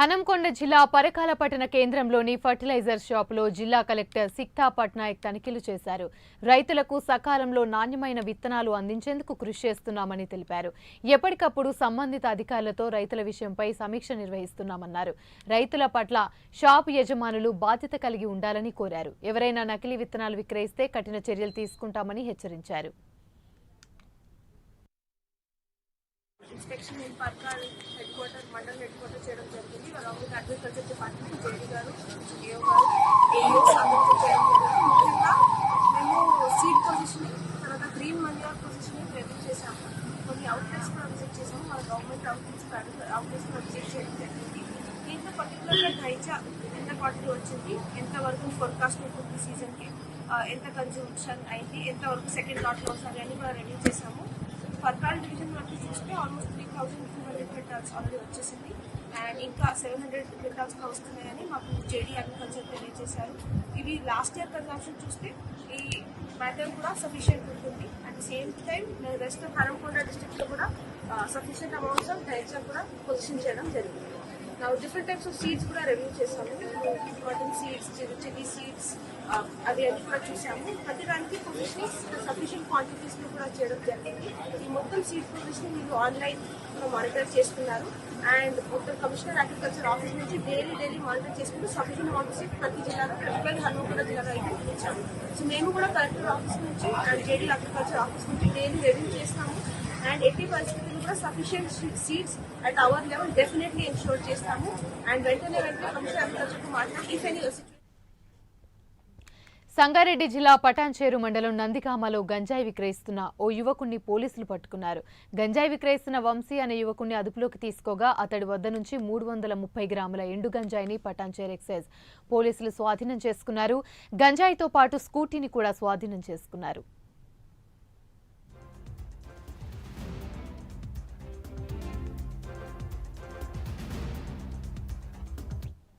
హనంకొండ జిల్లా పరకాల పట్టణ కేంద్రంలోని ఫర్టిలైజర్ షాపులో జిల్లా కలెక్టర్ సిక్తా పట్నాయక్ తనిఖీలు చేశారు. రైతులకు సకాలంలో నాణ్యమైన విత్తనాలు అందించేందుకు కృషి చేస్తున్నామని తెలిపారు. ఎప్పటికప్పుడు సంబంధిత అధికారులతో రైతుల విషయంపై సమీక్ష నిర్వహిస్తున్నామన్నారు. రైతుల పట్ల షాపు యజమానులు బాధ్యత కలిగి ఉండాలని కోరారు. ఎవరైనా నకిలీ విత్తనాలు విక్రయిస్తే కఠిన చర్యలు తీసుకుంటామని హెచ్చరించారు. Inspection in Parkal head quarter mandal head quarter చేయడం జరిగింది. అలాంగ్ అగ్రికల్చర్ డిపార్ట్మెంట్ జేడీ గారు ఏఓ గారు ఏఓ అందరితో చేయడం జరిగింది. ముఖ్యంగా మేము సీడ్ పొజిషనింగ్ తర్వాత గ్రీన్ మండియా పొజిషనింగ్ రివ్యూ చేశాము. కొన్ని అవుట్లెట్స్ కూడా విజిట్ చేసాము మన గవర్నమెంట్ అవుట్లెట్స్ అవుట్లెట్స్ కూడా విజిట్ చేయడం జరిగింది. దీంట్లో పర్టికులర్గా ఢైచా ఎంత క్వాంటిటీ వచ్చింది ఎంతవరకు ఫోర్కాస్ట్ ఉంటుంది సీజన్కి ఎంత కన్జ్యూమ్షన్ అయింది ఎంతవరకు సెకండ్ లాట్లో వస్తుంది అని కూడా రెడీ చేసాము పర్కాల్ డివిజన్ వరకు చూస్తే almost three thousand two hundred quintals already వచ్చేసింది. అండ్ ఇంకా సెవెన్ హండ్రెడ్ క్వింటాల్స్ వస్తున్నాయని మాకు జేడీ అగ్రికల్చర్ తెలియజేశారు. ఇవి లాస్ట్ ఇయర్ కన్సంప్షన్ చూస్తే ఈ మ్యాటర్ కూడా సఫిషియంట్ ఉంటుంది. At same time rest Hanamkonda డిస్ట్రిక్ట్లో కూడా సఫిషియంట్ అమౌంట్స్ ఆఫ్ కూడా పొజిషన్ చేయడం జరిగింది. నా డిఫరెంట్ టైప్స్ ఆఫ్ సీడ్స్ కూడా రెమ్యూ చేశాము. కాటన్ సీడ్స్ చిల్లీ సీడ్స్ అవి అన్ని కూడా చూసాము ప్రతి దానికి పొజిషన్ సఫిషియంట్ క్వాంటిటీస్ కూడా చేయడం జరిగింది. ఈ సీడ్ పొజిషనింగ్ మీరు ఆన్లైన్ మానిటర్ చేస్తున్నారు అండ్ మొత్తం కమిషనర్ అగ్రికల్చర్ ఆఫీస్ నుంచి డైలీ డైలీ మానిటర్ చేసుకుంటూ సఫిషియెంట్ అమౌంట్ సీడ్ ప్రతి జిల్లాలో పర్టికులర్ హనుమకొండ జిల్లాలో అయితే ఇచ్చాము. సో మేము కూడా కలెక్టర్ ఆఫీస్ నుంచి అండ్ జేడీ అగ్రికల్చర్ ఆఫీస్ నుంచి డైలీ రివ్యూ చేస్తాము. అండ్ ఎట్టి పరిస్థితుల్లో కూడా sufficient seeds at our level definitely ensure చేస్తాము. అండ్ వెంటనే వెంటనే కమిషనర్ అగ్రికల్చర్తో మాట్లాడి ఇఫ్ ఎనీ సంగారెడ్డి జిల్లా పటాన్చేరు మండలం నందికామలో గంజాయి విక్రయిస్తున్న ఓ యువకుణ్ణి పోలీసులు పట్టుకున్నారు. గంజాయి విక్రయిస్తున్న వంశీ అనే యువకుణ్ణి అదుపులోకి తీసుకోగా అతడి వద్ద నుంచి మూడు వందల ముప్పై గ్రాముల ఎండు గంజాయిని పటాన్చేరు ఎక్సైజ్ పోలీసులు స్వాధీనం చేసుకున్నారు. గంజాయితో పాటు స్కూటీని కూడా స్వాధీనం చేసుకున్నారు.